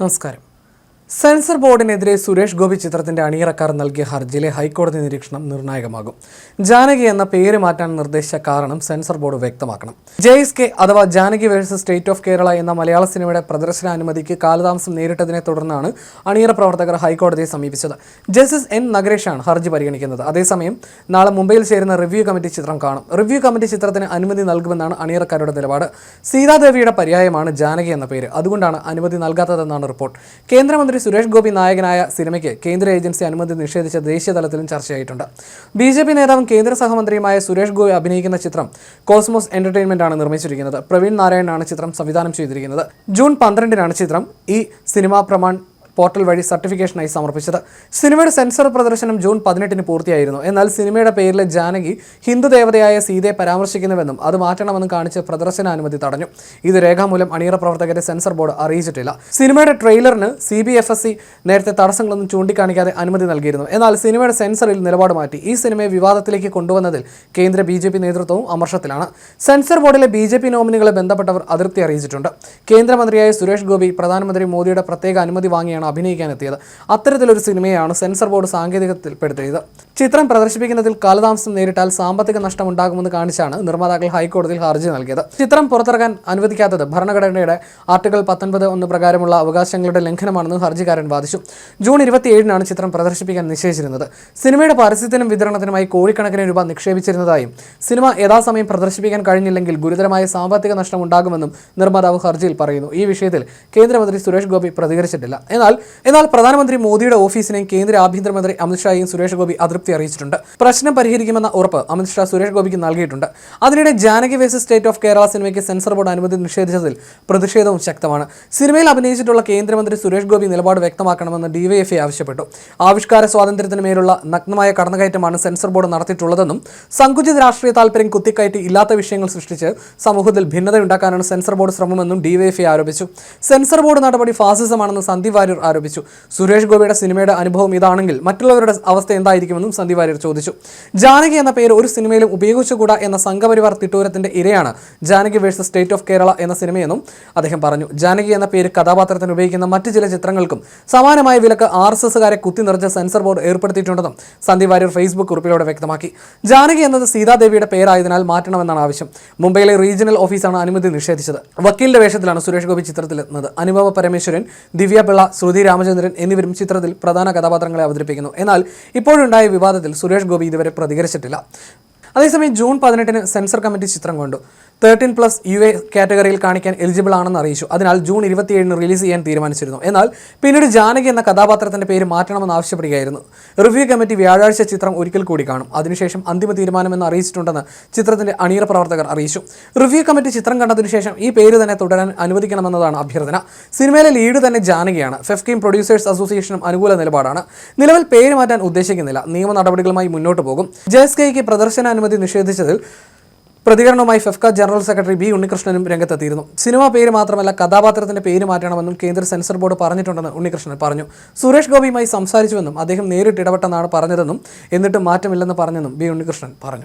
നമസ്കാരം. സെൻസർ ബോർഡിനെതിരെ സുരേഷ് ഗോപി ചിത്രത്തിന്റെ അണിയറക്കാർ നൽകിയ ഹർജിയിലെ ഹൈക്കോടതി നിരീക്ഷണം നിർണായകമാകും. ജാനകി എന്ന പേര് മാറ്റാൻ നിർദ്ദേശിച്ച കാരണം സെൻസർ ബോർഡ് വ്യക്തമാക്കണം. ജെ എസ് കെ അഥവാ Janaki versus state of Kerala എന്ന മലയാള സിനിമയുടെ പ്രദർശനാനുമതിക്ക് കാലതാമസം നേരിട്ടതിനെ തുടർന്നാണ് അണിയറ പ്രവർത്തകർ ഹൈക്കോടതിയെ സമീപിച്ചത്. ജസ്റ്റിസ് എൻ നഗരേഷാണ് ഹർജി പരിഗണിക്കുന്നത്. അതേസമയം നാളെ മുംബൈയിൽ ചേരുന്ന റിവ്യൂ കമ്മിറ്റി ചിത്രം കാണും. റിവ്യൂ കമ്മിറ്റി ചിത്രത്തിന് അനുമതി നൽകുമെന്നാണ് അണിയറക്കാരുടെ നിലപാട്. സീതാദേവിയുടെ പര്യായമാണ് ജാനകി എന്ന പേര്. അതുകൊണ്ടാണ് അനുമതി നൽകാത്തതെന്നാണ് റിപ്പോർട്ട്. കേന്ദ്രമന്ത്രി സുരേഷ് ഗോപി നായകനായ സിനിമയ്ക്ക് കേന്ദ്ര ഏജൻസി അനുമതി നിഷേധിച്ച ദേശീയ തലത്തിലും ചർച്ചയായിട്ടുണ്ട്. ബി ജെ പി നേതാവും കേന്ദ്ര സഹമന്ത്രിയുമായ സുരേഷ് ഗോപി അഭിനയിക്കുന്ന ചിത്രം കോസ്മോസ് എന്റർടൈൻമെന്റ് ആണ് നിർമ്മിച്ചിരിക്കുന്നത്. പ്രവീൺ നാരായണനാണ് ചിത്രം സംവിധാനം ചെയ്തിരിക്കുന്നത്. ജൂൺ പന്ത്രണ്ടിനാണ് ചിത്രം ഈ സിനിമാ പ്രമാൺ പോർട്ടൽ വഴി സർട്ടിഫിക്കേഷനായി സമർപ്പിച്ചത്. സിനിമയുടെ സെൻസർ പ്രദർശനം ജൂൺ പതിനെട്ടിന് പൂർത്തിയായിരുന്നു. എന്നാൽ സിനിമയുടെ പേരിലെ ജാനകി ഹിന്ദു ദേവതയായ സീതയെ പരാമർശിക്കുന്നുവെന്നും അത് മാറ്റണമെന്നും കാണിച്ച് പ്രദർശനാനുമതി തടഞ്ഞു. ഇത് രേഖാമൂലം അണിയറ പ്രവർത്തകരെ സെൻസർ ബോർഡ് അറിയിച്ചിട്ടില്ല. സിനിമയുടെ ട്രെയിലറിന് C B F S C നേരത്തെ തടസ്സങ്ങളൊന്നും ചൂണ്ടിക്കാണിക്കാതെ അനുമതി നൽകിയിരുന്നു. എന്നാൽ സിനിമയുടെ സെൻസറിൽ നിലപാട് മാറ്റി. ഈ സിനിമയെ വിവാദത്തിലേക്ക് കൊണ്ടുവന്നതിൽ കേന്ദ്ര ബി ജെ പി നേതൃത്വവും അമർഷത്തിലാണ്. സെൻസർ ബോർഡിലെ ബി ജെ പി നോമിനികളെ ബന്ധപ്പെട്ടവർ അതൃപ്തി അറിയിച്ചിട്ടുണ്ട്. കേന്ദ്രമന്ത്രിയായ സുരേഷ് ഗോപി പ്രധാനമന്ത്രി മോദിയുടെ പ്രത്യേക അനുമതി വാങ്ങിയാണ് അഭിനയിക്കാൻ എത്തിയത് അത്തരത്തിലൊരു സിനിമയാണ് സെൻസർ ബോർഡ് സാങ്കേതികത്തിൽപ്പെടുത്തിയത്. ചിത്രം പ്രദർശിപ്പിക്കുന്നതിൽ കാലതാമസം നേരിട്ടാൽ സാമ്പത്തിക നഷ്ടം ഉണ്ടാകുമെന്ന് കാണിച്ചാണ് നിർമ്മാതാക്കൾ ഹൈക്കോടതിയിൽ ഹർജി നൽകിയത്. ചിത്രം പുറത്തിറക്കാൻ അനുവദിക്കാത്തത് ഭരണഘടനയുടെ ആർട്ടിക്കിൾ പത്തൊൻപത് ഒന്ന് പ്രകാരമുള്ള അവകാശങ്ങളുടെ ലംഘനമാണെന്ന് ഹർജിക്കാരൻ വാദിച്ചു. ജൂൺ ഇരുപത്തിയേഴിനാണ് ചിത്രം പ്രദർശിപ്പിക്കാൻ നിശ്ചയിച്ചിരുന്നത്. സിനിമയുടെ പരസ്യത്തിനും വിതരണത്തിനുമായി കോടിക്കണക്കിന് രൂപ നിക്ഷേപിച്ചിരുന്നതായും സിനിമ യഥാസമയം പ്രദർശിപ്പിക്കാൻ കഴിഞ്ഞില്ലെങ്കിൽ ഗുരുതരമായ സാമ്പത്തിക നഷ്ടം ഉണ്ടാകുമെന്നും നിർമ്മാതാവ് ഹർജിയിൽ പറയുന്നു. ഈ വിഷയത്തിൽ കേന്ദ്രമന്ത്രി സുരേഷ് ഗോപി പ്രതികരിച്ചിട്ടില്ല. എന്നാൽ എന്നാൽ പ്രധാനമന്ത്രി മോദിയുടെ ഓഫീസിനെയും കേന്ദ്ര ആഭ്യന്തരമന്ത്രി അമിത്ഷായെയും സുരേഷ് ഗോപി അതൃപ്തി അറിയിച്ചിട്ടുണ്ട്. പ്രശ്നം പരിഹരിക്കുമെന്ന ഉറപ്പ് അമിത്ഷാ സുരേഷ് ഗോപിക്ക് നൽകിയിട്ടുണ്ട്. അതിനിടെ Janaki versus state of Kerala സിനിമയ്ക്ക് സെൻസർ ബോർഡ് അനുമതി നിഷേധിച്ചതിൽ പ്രതിഷേധവും ശക്തമാണ്. സിനിമയിൽ അഭിനയിച്ചിട്ടുള്ള കേന്ദ്രമന്ത്രി സുരേഷ് ഗോപി നിലപാട് വ്യക്തമാക്കണമെന്ന് ഡിവൈഎഫ്ഐ ആവശ്യപ്പെട്ടു. ആവിഷ്കാര സ്വാതന്ത്ര്യത്തിന് മേലുള്ള നഗ്നമായ കടന്നുകയറ്റമാണ് സെൻസർ ബോർഡ് നടത്തിയിട്ടുള്ളതെന്നും സങ്കുചിത രാഷ്ട്രീയ താല്പര്യം കുത്തിക്കയറ്റി ഇല്ലാത്ത വിഷയങ്ങൾ സൃഷ്ടിച്ച് സമൂഹത്തിൽ ഭിന്നതയുണ്ടാക്കാനാണ് സെൻസർ ബോർഡ് ശ്രമമെന്നും ഡിവൈഎഫ്ഐ ആരോപിച്ചു. സെൻസർ ബോർഡ് നടപടി ഫാസിസമാണെന്ന് സന്ദീപ് വാര്യർ ആരോപിച്ചു. സുരേഷ് ഗോപിയുടെ സിനിമയുടെ അനുഭവം ഇതാണെങ്കിൽ മറ്റുള്ളവരുടെ അവസ്ഥ എന്തായിരിക്കുമെന്നും സന്ദീപ് വാര്യർ ചോദിച്ചു. ജാനകി എന്ന പേര് ഒരു സിനിമയിലും ഉപയോഗിച്ചുകൂടാ എന്ന സംഘപരിവാർ തിട്ടൂരത്തിന്റെ ഇരയാണ് Janaki versus state of Kerala എന്ന സിനിമയെന്നും അദ്ദേഹം പറഞ്ഞു. ജാനകി എന്ന പേര് കഥാപാത്രത്തിന് ഉപയോഗിക്കുന്ന മറ്റു ചില ചിത്രങ്ങൾക്കും സമാനമായ വിലക്ക് ആർ എസ് എസുകാരെ കുത്തി നിറച്ച സെൻസർ ബോർഡ് ഏർപ്പെടുത്തിയിട്ടുണ്ടെന്നും സന്ദീപ് വാര്യർ ഫേസ്ബുക്ക് കുറിപ്പിലൂടെ വ്യക്തമാക്കി. ജാനകി എന്നത് സീതാദേവിയുടെ പേരായതിനാൽ മാറ്റണമെന്നാണ് ആവശ്യം. മുംബൈയിലെ റീജിയണൽ ഓഫീസാണ് അനുമതി നിഷേധിച്ചത്. വക്കീലിന്റെ വേഷത്തിലാണ് സുരേഷ് ഗോപി ചിത്രത്തിലെത്തുന്നത്. അനുപമ പരമേശ്വരൻ ദിവ്യ പിള്ള ശ്രുതി രാമചന്ദ്രൻ എന്നിവരും ചിത്രത്തിൽ പ്രധാന കഥാപാത്രങ്ങളെ അവതരിപ്പിക്കുന്നു. എന്നാൽ ഇപ്പോഴുണ്ടായ വിവാദത്തിൽ സുരേഷ് ഗോപി ഇതുവരെ പ്രതികരിച്ചിട്ടില്ല. അതേസമയം ജൂൺ പതിനെട്ടിന് സെൻസർ കമ്മിറ്റി ചിത്രം കണ്ടു. തേർട്ടീൻ പ്ലസ് യു എ കാറ്റഗറിയിൽ കാണിക്കാൻ എലിജിബിൾ ആണെന്ന് അറിയിച്ചു. അതിനാൽ ജൂൺ ഇരുപത്തിയേഴിന് റിലീസ് ചെയ്യാൻ തീരുമാനിച്ചിരുന്നു. എന്നാൽ പിന്നീട് ജാനകി എന്ന കഥാപാത്രത്തിന്റെ പേര് മാറ്റണമെന്ന് ആവശ്യപ്പെടുകയായിരുന്നു. റിവ്യൂ കമ്മിറ്റി വ്യാഴാഴ്ച ചിത്രം ഒരിക്കൽ കൂടി കാണും. അതിനുശേഷം അന്തിമ തീരുമാനമെന്ന് അറിയിച്ചിട്ടുണ്ടെന്ന് ചിത്രത്തിന്റെ അണിയറ പ്രവർത്തകർ അറിയിച്ചു. റിവ്യൂ കമ്മിറ്റി ചിത്രം കണ്ടതിനു ശേഷം ഈ പേര് തന്നെ തുടരാൻ അനുവദിക്കണമെന്നതാണ് അഭ്യർത്ഥന. സിനിമയിലെ ലീഡ് തന്നെ ജാനകിയാണ്. ഫെഫ്കീം പ്രൊഡ്യൂസേഴ്സ് അസോസിയേഷനും അനുകൂല നിലപാടാണ്. നിലവിൽ പേര് മാറ്റാൻ ഉദ്ദേശിക്കുന്നില്ല. നിയമ നടപടികളുമായി മുന്നോട്ട് പോകും. ജെസ് കെയ്ക്ക് പ്രദർശനാനുമതി നിഷേധിച്ചതിൽ പ്രതികരണവുമായി ഫെഫ്ക ജനറൽ സെക്രട്ടറി ബി ഉണ്ണികൃഷ്ണനും രംഗത്തെത്തിയിരുന്നു. സിനിമ പേര് മാത്രമല്ല കഥാപാത്രത്തിന്റെ പേര് മാറ്റണമെന്നും കേന്ദ്ര സെൻസർ ബോർഡ് പറഞ്ഞിട്ടുണ്ടെന്ന് ഉണ്ണികൃഷ്ണൻ പറഞ്ഞു. സുരേഷ് ഗോപിയുമായി സംസാരിച്ചുവെന്നും അദ്ദേഹം നേരിട്ട് ഇടപെട്ടെന്നാണ് പറഞ്ഞതെന്നും എന്നിട്ട് മാറ്റമില്ലെന്ന് പറഞ്ഞെന്നും ബി ഉണ്ണികൃഷ്ണൻ പറഞ്ഞു.